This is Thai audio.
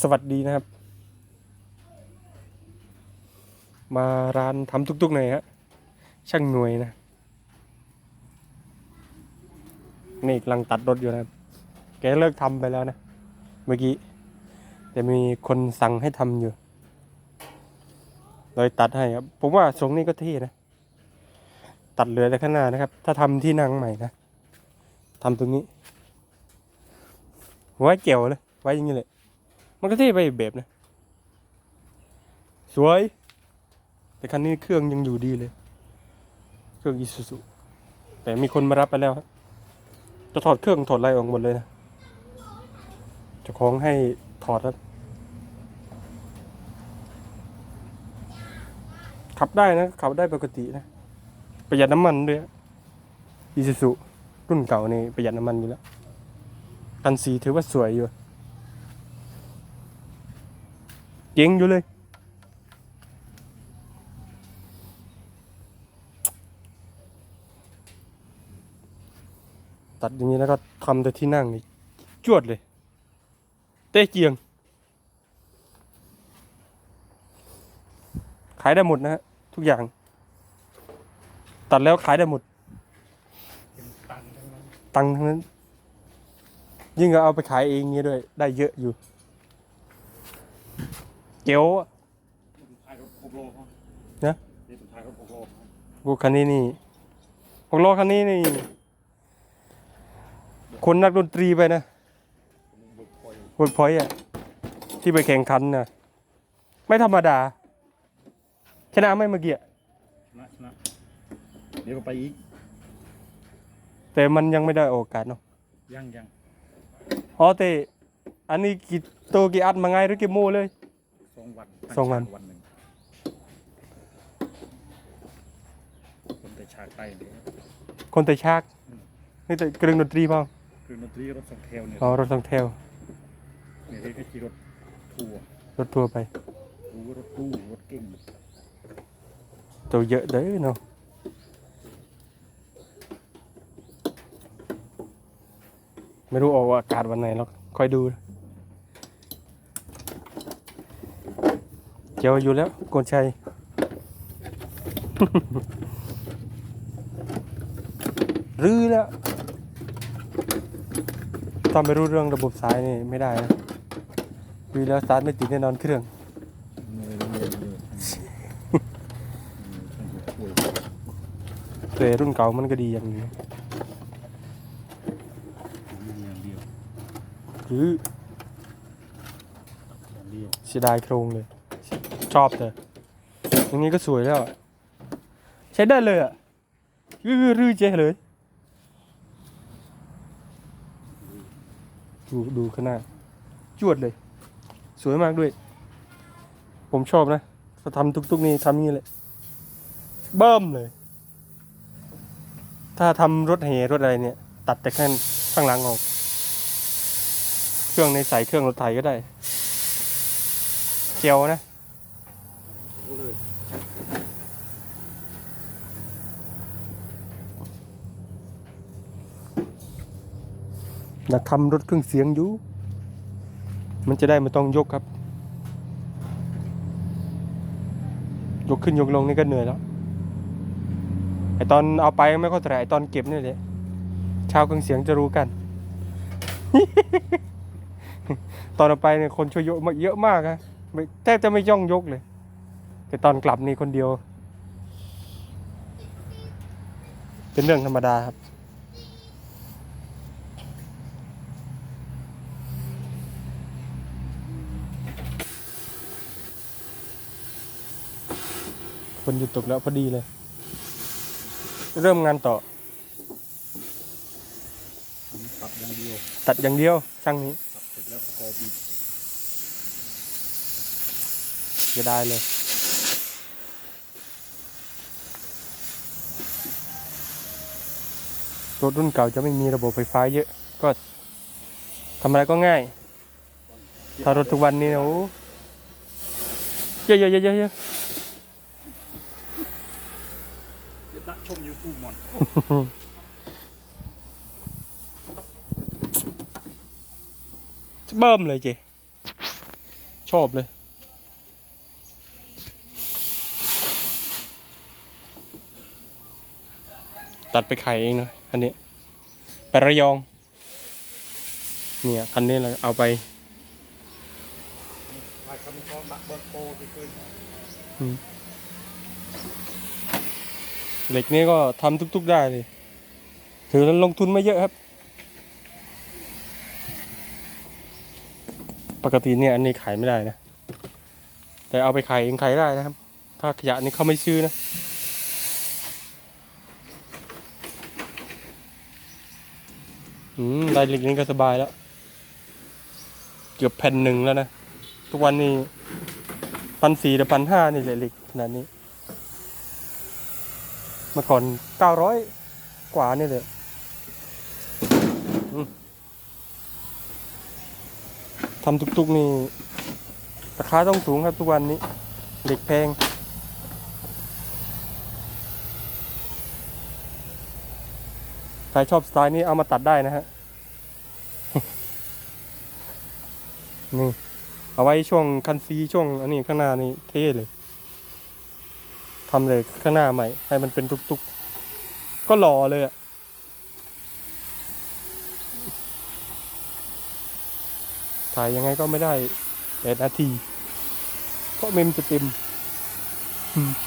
สวัสดีนะครับ มาร้านทำตุกๆหน่อยฮะช่างหน่วยนะนี่กำลังตัดรถอยู่นะครับแกเลิกทำไปแล้วนะ เมื่อกี้ แต่มีคนสั่งให้ทำอยู่เลยตัดให้ครับ ผมว่าทรงนี้ก็เท่นะ ตัดเหลือแต่ข้างหน้านะครับ ถ้าทำที่นั่งใหม่นะทำตรงนี้ ไว้เกี่ยวเลย ไว้อย่างนี้เลย มันก็เท่ไปแบบนะ สวย แต่คันนี้เครื่องยังอยู่ดีเลย เครื่องอีซูซูแต่มีคนมารับไปแล้ว จะถอดเครื่องถอดอะไรออกหมดเลยนะจ้าของให้ถอดครับขับได้นะ ขับได้ปกตินะ ประหยัดน้ำมันด้วยอีซูซูรุ่นเก่านี่ประหยัดน้ำมันอยู่แล้วกันสีถือว่าสวยอยู่ เจ๋งอยู่เลย ตัดอย่างนี้แล้วก็ทำแต่ที่นั่งนี่จวดเลย เต้เจียง ขายได้หมดนะฮะ ทุกอย่าง ตัดแล้วขายได้หมด ตังทั้งนั้น ยิ่งก็เอาไปขายเองนี้ด้วย ได้เยอะอยู่ เจ๋วอะท้ายรถหกโลครับนะนี่สุดท้ายรถหกโลครับกูคันนี้นี่หกล้อคันนี้นี่คนนักดนตรีไปนะผมบุกคอยเวิร์กพอยต์อะที่ไปแข่งขันนะไม่ธรรมดา ชนะไหม่เมื่อกี้อะชนะชนะเดี๋ยวก็ไปอีกแต่มันยังไม่ได้โอกาสเนาะยังยังอ๋อแต่อันนี้กี่ตัวกี่อัดมาไงหรือกี่โมเลยส องวันสองวันวันหนึ่งคนแต่ฉากไปเนี่ยคนแต่ชากนี่แต่เครื่องดนตรีเปล่าคือดนตรีรถสองแถวเนี่ยอ๋อรถสองแถวเนี่ยที่ขี่รถทัวร์รถทัวร์ไปรู้รถตู้รถเก่งตัวเยอะเด้อเนาะไม่รู้ออกอากาศวันไหนหรอกคอยดูนะ จียวอยู่แล้วโกนชัยรื้อแล้วตอนไม่รู้เรื่องระบบสายนี่ไม่ได้นะรื้อแล้วสตาร์ทไม่ติดแน่นอนเครื่องเนี่ยเนี่ยเนี่ยเนี่ยช่างหัวคุยแต่รุ่นเก่ามันก็ดีอย่างนี้อย่างเดียวหรือเสียดายโครงเลย ชอบแต่อย่างนี้ก็สวยแล้วอะใช้ได้เลยอะรื้อรื้อเจ๊เลย ดูดูข้างหน้า จวดเลย สวยมากด้วย ผมชอบนะถ้าทำทุกๆ นี่ทำนี้เลยเบิ่มเลย ถ้าทำรถเหรถอะไรเนี่ย ตัดแต่แค่ข้างหลังออก เครื่องในใส่เครื่องรถไถก็ได้เจียวนะ เลยอยากทำรถเครื่องเสียงอยู่ มันจะได้ไม่ต้องยกครับ ยกขึ้นยกลงนี่ก็เหนื่อยแล้ว ไอตอนเอาไปไม่เข้าใจไอตอนเก็บนี่แหละชาวเครื่องเสียงจะรู้กัน ตอนเอาไปเนี่ยคนช่วยยกมาเยอะมากนะแทบจะไม่ย่องยกเลย แต่ตอนกลับนี่คนเดียว เป็นเรื่องธรรมดาครับ คนหยุดตกแล้วพอดีเลย เริ่มงานต่อ ตัดอย่างเดียว ตัดอย่างเดียวช่างนี้ตัดเสร็จแล้วประกอบอีกจะได้เลย รถรุ่นเก่าจะไม่มีระบบไฟฟ้าเยอะ ก็ทำอะไรก็ง่าย ถ้ารถทุกวันนี้นะโอ้เยอะเยอะเยอะเยอะเยอะชมยูทูบหมดเบิ่มเลยเจอบเลยตัดไปขายเองนะ คันนี้ ไประยอง เนี่ยคันนี้เราเอาไปเหล็กนี้ก็ทำทุกๆได้เลย ถือว่าลงทุนไม่เยอะครับ ปกติเนี่ยอันนี้ขายไม่ได้นะ แต่เอาไปขายเองขายได้นะครับ ถ้าขยะนี่เขาไม่ซื้อนะ อืมได้เหล็กนี้ก็สบายแล้ว เกือบแผ่นหนึ่งแล้วนะ ทุกวันนี้พันสี่หรือพันห้านี่แหละเหล็กขนาดนี้ เมื่อก่อนเก้าร้อยกว่านี่เลยทำตุกๆนี่ราคาต้องสูงครับทุกวันนี้เหล็กแพง ครชอบสไตล์นี้เอามาตัดได้นะฮะ นี่ เอาไว้ช่วงคันซีช่วง อันนี้ข้างหน้านี่เท่เลยทำเลยข้างหน้าใหม่ ให้มันเป็นตุกๆ ก็หล่อเลยอะถ่ายยังไงก็ไม่ได้แปดนาที เพราะเมมจะเต็มอืม